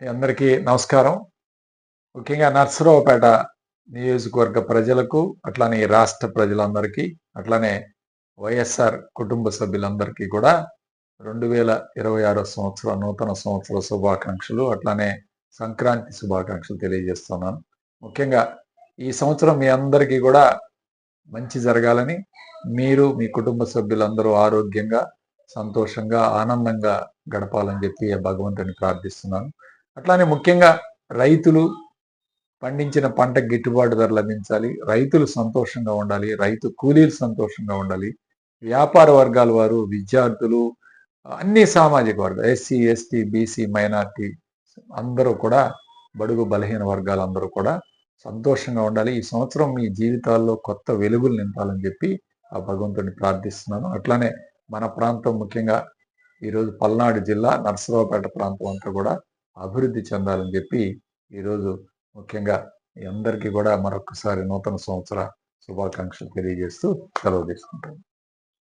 మీ అందరికీ నమస్కారం. ముఖ్యంగా నర్సరావుపేట నియోజకవర్గ ప్రజలకు అట్లానే రాష్ట్ర ప్రజలందరికీ అట్లానే వైఎస్ఆర్ కుటుంబ సభ్యులందరికీ కూడా రెండు వేల ఇరవై ఆరో సంవత్సర నూతన సంవత్సర శుభాకాంక్షలు అట్లానే సంక్రాంతి శుభాకాంక్షలు తెలియజేస్తున్నాను. ముఖ్యంగా ఈ సంవత్సరం మీ అందరికీ కూడా మంచి జరగాలని మీరు మీ కుటుంబ సభ్యులందరూ ఆరోగ్యంగా సంతోషంగా ఆనందంగా గడపాలని చెప్పి భగవంతుని ప్రార్థిస్తున్నాను. అట్లానే ముఖ్యంగా రైతులు పండించిన పంట గిట్టుబాటు ధర లభించాలి రైతులు సంతోషంగా ఉండాలి రైతు కూలీలు సంతోషంగా ఉండాలి. వ్యాపార వర్గాల వారు విద్యార్థులు అన్ని సామాజిక వర్గాలు ఎస్సీ ఎస్టీ బీసీ మైనార్టీ అందరూ కూడా బడుగు బలహీన వర్గాలు అందరూ కూడా సంతోషంగా ఉండాలి. ఈ సంవత్సరం మీ జీవితాల్లో కొత్త వెలుగులు నింపాలని చెప్పి ఆ భగవంతుని ప్రార్థిస్తున్నాను. అట్లానే మన ప్రాంతం ముఖ్యంగా ఈరోజు పల్నాడు జిల్లా నర్సరావుపేట ప్రాంతం అంతా కూడా అభివృద్ధి చెందాలని చెప్పి ఈరోజు ముఖ్యంగా మీ అందరికీ కూడా మరొకసారి నూతన సంవత్సర శుభాకాంక్షలు తెలియజేస్తూ సెలవు తీసుకుంటాను